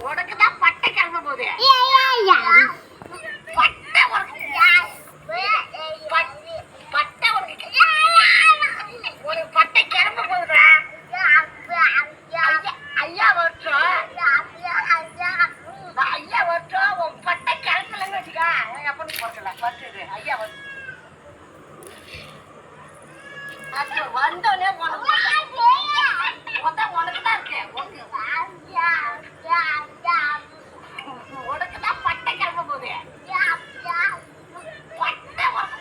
உனக்கு தான் பட்டை கிளம்ப போகுது. பட்டை உனக்கு பட்- பட்டை உனக்கு உனக்கு பட்டை கிளம்ப போகுதுடா. ஐயா நான் ஐயா வரட்டும். உன் பட்டை கிளம்பலன்னு வச்சுக்கா. என் அப்பனுக்கு பிறக்கல பட்டுது ஐயா அது வந்தோடனே உனக்கு உனக்கு தான் இருக்கு உனக்கு உனக்கு தான் பட்டை கிளம்ப போகுது பட்டை உனக்கு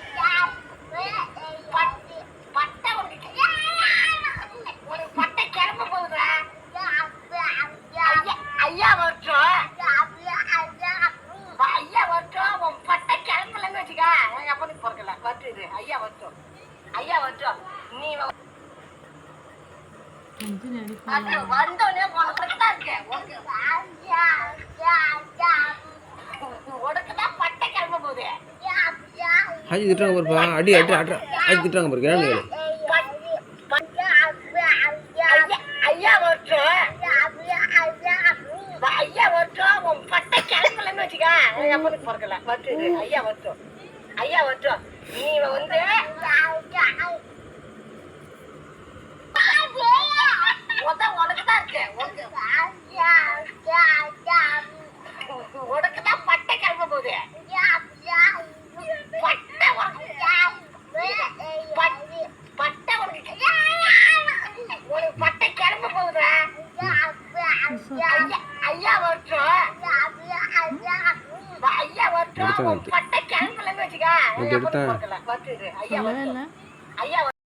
பட்- பட்டை உனக்கு உனக்கு பட்டை கிளம்ப போகுதுடா ஐயா ஐயா வரட்டும் வா, ஐயா வரட்டும் உன் பட்டை கிளம்பலன்னு வச்சுக்கா என் அப்பனுக்கு பட்டுது ஐயா வரட்டும் ஐயா வரட்டும் நீ வந்தோடனே உனக்கு தான் உனக்கு பட்டை கிளம்ப போகுது. ஆஜி திட்டுறாங்க பாருப்பா. அடி அடி அடி. ஆஜி திட்டுறாங்க பாரு பட்- ஐயா ஐயா வரட்டும் பட்டை கிளம்பலன்னு வச்சுக்கா. ஐயா வரட்டும் ஐயா வரட்டும் நீ வந்து உனக்கு தான் இருக்கு. உனக்கு. தான் பட்டை கிளம்ப போகுது. ஐயா வரட்டும் ஐயா வரட்டும் உன்